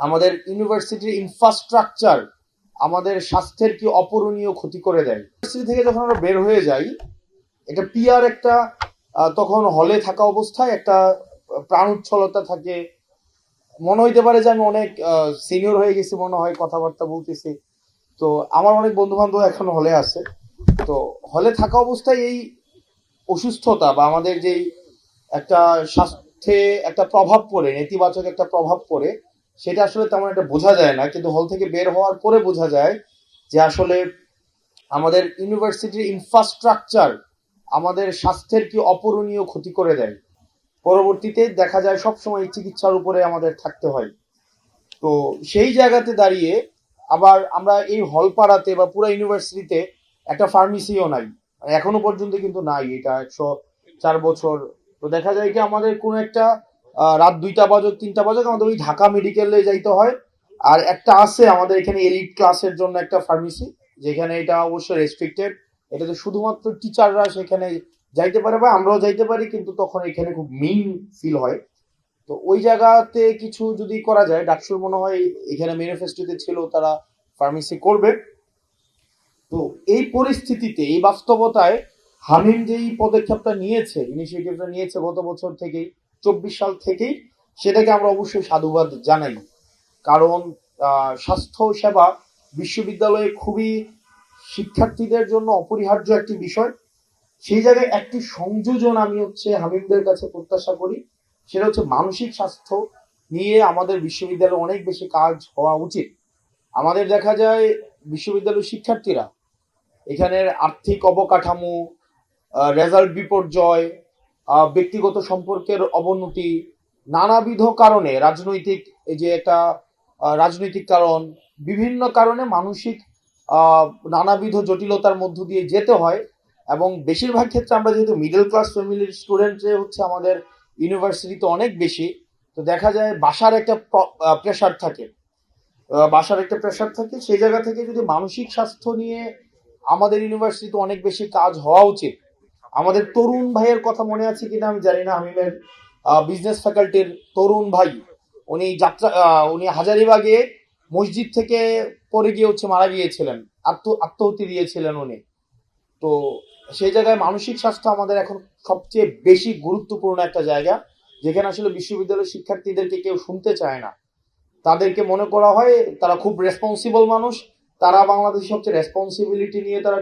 আমাদের ইউনিভার্সিটির ইনফ্রাস্ট্রাকচার আমাদের স্বাস্থ্যের কি অপূরণীয় ক্ষতি করে দেয়। ইউনিভার্সিটি থেকে যখন আমরা বের হয়ে যাই এটা পিয়ার একটা তখন হলে থাকা অবস্থায় একটা প্রাণ উচ্ছলতা থাকে। মনে হইতে পারে যে আমি অনেক সিনিয়র হয়ে গেছি মনে হয়, কথাবার্তা বলতেছি। তো আমার অনেক বন্ধু বান্ধব এখন হলে আছে। তো হলে থাকা অবস্থায় এই অসুস্থতা বা আমাদের যেই একটা স্বাস্থ্যে একটা প্রভাব পড়ে, নেতিবাচক একটা প্রভাব পড়ে সেটা আসলে তেমন একটা বোঝা যায় না, কিন্তু হল থেকে বের হওয়ার পরে বোঝা যায় যে আসলে আমাদের ইউনিভার্সিটির ইনফ্রাস্ট্রাকচার আমাদের স্বাস্থ্যের কি অপূরণীয় ক্ষতি করে দেয়। পরবর্তীতে দেখা যায় সবসময় চিকিৎসার উপরে আমাদের থাকতে হয়। তো সেই জায়গাতে দাঁড়িয়ে আবার আমরা এই হলপাড়াতে বা পুরো ইউনিভার্সিটিতে একটা ফার্মেসিও নাই। এখনও পর্যন্ত কিন্তু নাই, এটা একশো চার বছর। তো দেখা যায় কি আমাদের কোনো একটা রাত দুইটা বাজক তিনটা বাজক আমাদের ওই ঢাকা মেডিকেলে যাইতে হয়। আর একটা আছে আমাদের এখানে এলিট ক্লাসের জন্য একটা ফার্মেসি যেখানে এটা অবশ্যই রেস্ট্রিক্টেড এটাতে শুধুমাত্র টিচাররা সেখানে যাইতে পারে বা আমরাও যাইতে পারি, কিন্তু তখন এখানে খুব মেইন ফিল হয়। তো ওই জায়গাতে কিছু যদি করা যায়, ডাকসুর মনে হয় এখানে ম্যানিফেস্টোতে ছিল তারা ফার্মেসি করবে। তো এই পরিস্থিতিতে, এই বাস্তবতায় হামিম যেই পদক্ষেপটা নিয়েছে ইনিশিয়েটিভটা নিয়েছে গত বছর থেকেই চব্বিশ সাল থেকেই সেটাকে আমরা অবশ্যই সাধুবাদ জানাই। কারণ স্বাস্থ্য সেবা বিশ্ববিদ্যালয়ে খুবই শিক্ষার্থীদের জন্য অপরিহার্য একটি বিষয়। সেই জায়গায় একটি সংযোজন আমি হচ্ছে হামিমদের কাছে প্রত্যাশা করি। সেটা হচ্ছে মানসিক স্বাস্থ্য নিয়ে আমাদের বিশ্ববিদ্যালয়ে অনেক বেশি কাজ হওয়া উচিত। আমাদের দেখা যায় বিশ্ববিদ্যালয়ের শিক্ষার্থীরা এখানের আর্থিক অবকাঠামো রেজাল্ট বিপর্যয় ব্যক্তিগত সম্পর্কের অবনতি নানাবিধ কারণে, রাজনৈতিক যে একটা রাজনৈতিক কারণ, বিভিন্ন কারণে মানসিক নানাবিধ জটিলতার মধ্য দিয়ে যেতে হয় এবং বেশিরভাগ ক্ষেত্রে আমরা যেহেতু মিডল ক্লাস ফ্যামিলির স্টুডেন্টে হচ্ছে আমাদের ইউনিভার্সিটিতে অনেক বেশি, তো দেখা যায় বাসার একটা প্রেশার থাকে। বাসার একটা প্রেশার থাকে, সেই জায়গা থেকে যদি মানসিক স্বাস্থ্য নিয়ে আমাদের ইউনিভার্সিটিতে অনেক বেশি কাজ হওয়া উচিত আমাদের তরুণ ভাইয়ের কথা মনে আছে কিনা আমি জানি না। হামিমের বিজনেস ফ্যাকাল্টির তরুণ ভাই, উনি যাত্রা উনি হাজারিবাগে মসজিদ থেকে পড়ে গিয়ে হচ্ছে মারা গিয়েছিলেন, আত্ম আত্মহতি দিয়েছিলেন উনি। তো সেই জায়গায় মানসিক স্বাস্থ্য আমাদের এখন সবচেয়ে বেশি গুরুত্বপূর্ণ একটা জায়গা, যেখানে আসলে বিশ্ববিদ্যালয়ের শিক্ষার্থীদেরকে কেউ শুনতে চায় না। তাদেরকে মনে করা হয় তারা খুব রেসপন্সিবল মানুষ, তারা বাংলাদেশের সবচেয়ে রেসপন্সিবিলিটি নিয়ে তারা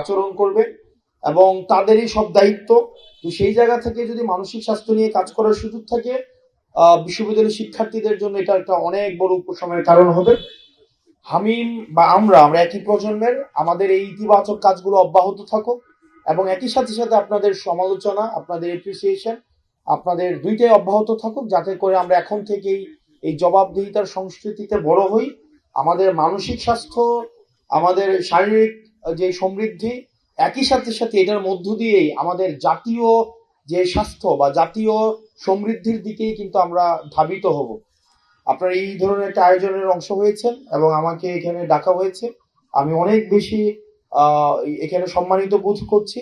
আচরণ করবে। এবং তাদেরই সব দায়িত্ব। তো সেই জায়গা থেকে যদি মানসিক স্বাস্থ্য নিয়ে কাজ করার সুযোগ থাকে বিশ্ববিদ্যালয়ের শিক্ষার্থীদের জন্য এটা একটা অনেক বড় উপশমের কারণ হবে। হামিম বা আমরা আমরা একই প্রজন্মের, আমাদের এই ইতিবাচক কাজগুলো অব্যাহত থাকুক এবং একই সাথে সাথে আপনাদের সমালোচনা, আপনাদের এপ্রিসিয়েশন আপনাদের দুইটাই অব্যাহত থাকুক যাতে করে আমরা এখন থেকেই এই জবাবদিহিতার সংস্কৃতিতে বড় হই। আমাদের মানসিক স্বাস্থ্য, আমাদের শারীরিক যে সমৃদ্ধি একই সাথে সাথে এটার মধ্য দিয়েই আমাদের জাতীয় যে স্বাস্থ্য বা জাতীয় সমৃদ্ধির দিকেই কিন্তু আমরা ধাবিত হব। আপনার এই ধরনের একটা আয়োজনের অংশ হয়েছেন এবং আমাকে এখানে ডাকা হয়েছে। আমি অনেক বেশি এখানে সম্মানিত বোধ করছি।